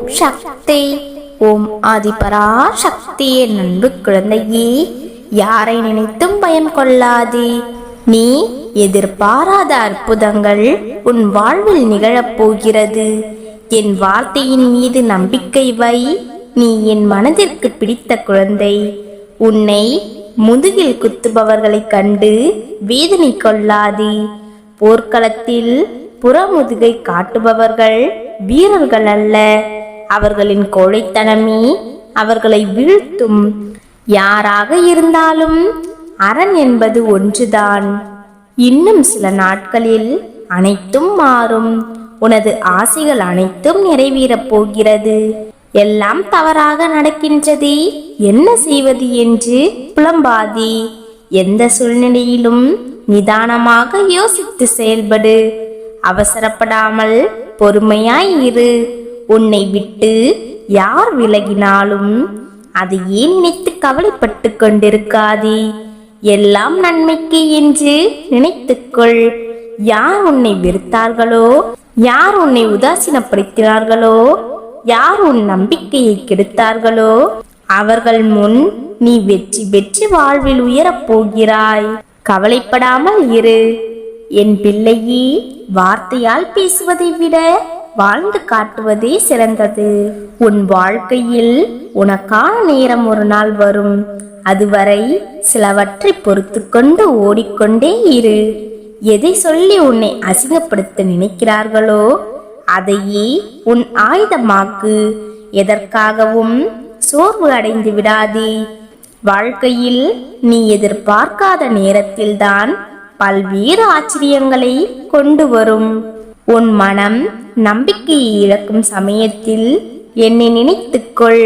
ஓம் சக்தி. ஓம் ஆதிபரா சக்தியே நண்பு குழந்தையே யாரை நினைத்தும் பயம் கொள்ளாதே. நீ எதிர்பாராத அற்புதங்கள் உன் வாழ்வில் நிகழப் போகிறது. என் வார்த்தையின் மீது நம்பிக்கை வை. நீ என் மனதிற்கு பிடித்த குழந்தை. உன்னை முதுகில் குத்துபவர்களைக் கண்டு வேதனை கொள்ளாதே. போர்க்களத்தில் புறமுதுகை காட்டுபவர்கள் வீரர்கள் அல்ல. அவர்களின் கோழைத்தனமே அவர்களை வீழ்த்தும். யாராக இருந்தாலும் அரண் என்பது ஒன்றுதான். இன்னும் சில நாட்களில் அனைத்தும் மாறும். உனது ஆசைகள் அனைத்தும் நிறைவேறப் போகிறது. எல்லாம் தவறாக நடக்கின்றது. என்ன செய்வது என்று புலம்பாதி. எந்த சூழ்நிலையிலும் நிதானமாக யோசித்து செயல்படு. அவசரப்படாமல் பொறுமையாய் இரு. உன்னை விட்டு யார் விலகினாலும் அதையே நினைத்து கவலைப்பட்டு கொண்டிருக்காதே. எல்லாம் நன்மைக்கு என்று நினைத்துக்கொள் யார் உன்னை வெறுத்தார்களோ யார் உன்னை உதாசீனப்படுத்தினார்களோ யார் உன் நம்பிக்கையை கெடுத்தார்களோ அவர்கள் முன் நீ வெற்றி பெற்று வாழ்வில் உயரப் போகிறாய். கவலைப்படாமல் இரு. என் பிள்ளையே வார்த்தையால் பேசுவதை விட வாழ்ந்து காட்டுவதே சிறந்தது. உன் வாழ்க்கையில் உனக்கான நேரம் ஒரு நாள் வரும். அதுவரை சிலவற்றை பொறுத்து கொண்டு ஓடிக்கொண்டே இரு. எதை சொல்லி உன்னை அசிங்கப்படுத்த நினைக்கிறார்களோ அதையே உன் ஆயுதமாக்கு. எதற்காகவும் சோர்வு அடைந்து விடாதே. வாழ்க்கையில் நீ எதிர்பார்க்காத நேரத்தில்தான் பல்வேறு ஆச்சரியங்களை கொண்டு வரும். உன் மனம் நம்பிக்கையை இழக்கும் சமயத்தில் என்னை நினைத்துக்கொள்.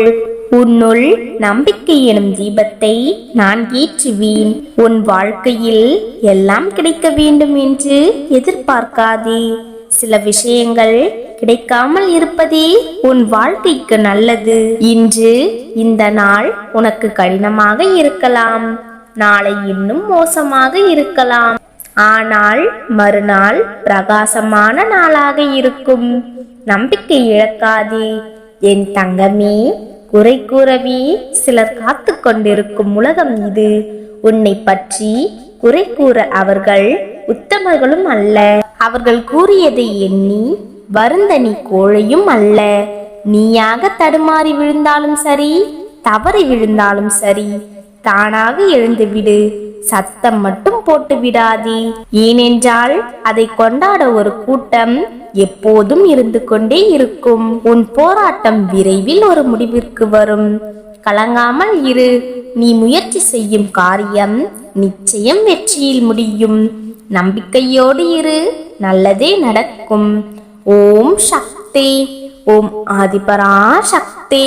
உன்னுள் நம்பிக்கை எனும் தீபத்தை நான் ஏற்றுவேன். உன் வாழ்க்கையில் எல்லாம் கிடைக்க வேண்டும் என்று எதிர்பார்க்காதே. சில விஷயங்கள் கிடைக்காமல் இருப்பதே உன் வாழ்க்கைக்கு நல்லது. இன்று இந்த நாள் உனக்கு கடினமாக இருக்கலாம். நாளை இன்னும் மோசமாக இருக்கலாம். ஆனால் மறுநாள் பிரகாசமான நாளாக இருக்கும். நம்பிக்கை இழக்காதே. என் தங்கமே குறை கூறவே சிலர் காத்து கொண்டிருக்கும் உலகம் இது. உன்னை பற்றி குறை கூற அவர்கள் உத்தமர்களும் அல்ல. அவர்கள் கூறியதை எண்ணி வருந்த நீ கோழையும் அல்ல. நீயாக தடுமாறி விழுந்தாலும் சரி தவறி விழுந்தாலும் சரி தானாக எழுந்துவிடு. சத்தம் மட்டும் போட்டு விடாதே. ஏனென்றால் அதை கொண்டாட ஒரு கூட்டம் எப்போதும் இருந்து கொண்டே இருக்கும். உன் போராட்டம் விரைவில் ஒரு முடிவிற்கு வரும். கலங்காமல் இரு. நீ முயற்சி செய்யும் காரியம் நிச்சயம் வெற்றியில் முடியும். நம்பிக்கையோடு இரு. நல்லதே நடக்கும். ஓம் சக்தி. ஓம் ஆதிபரா சக்தி.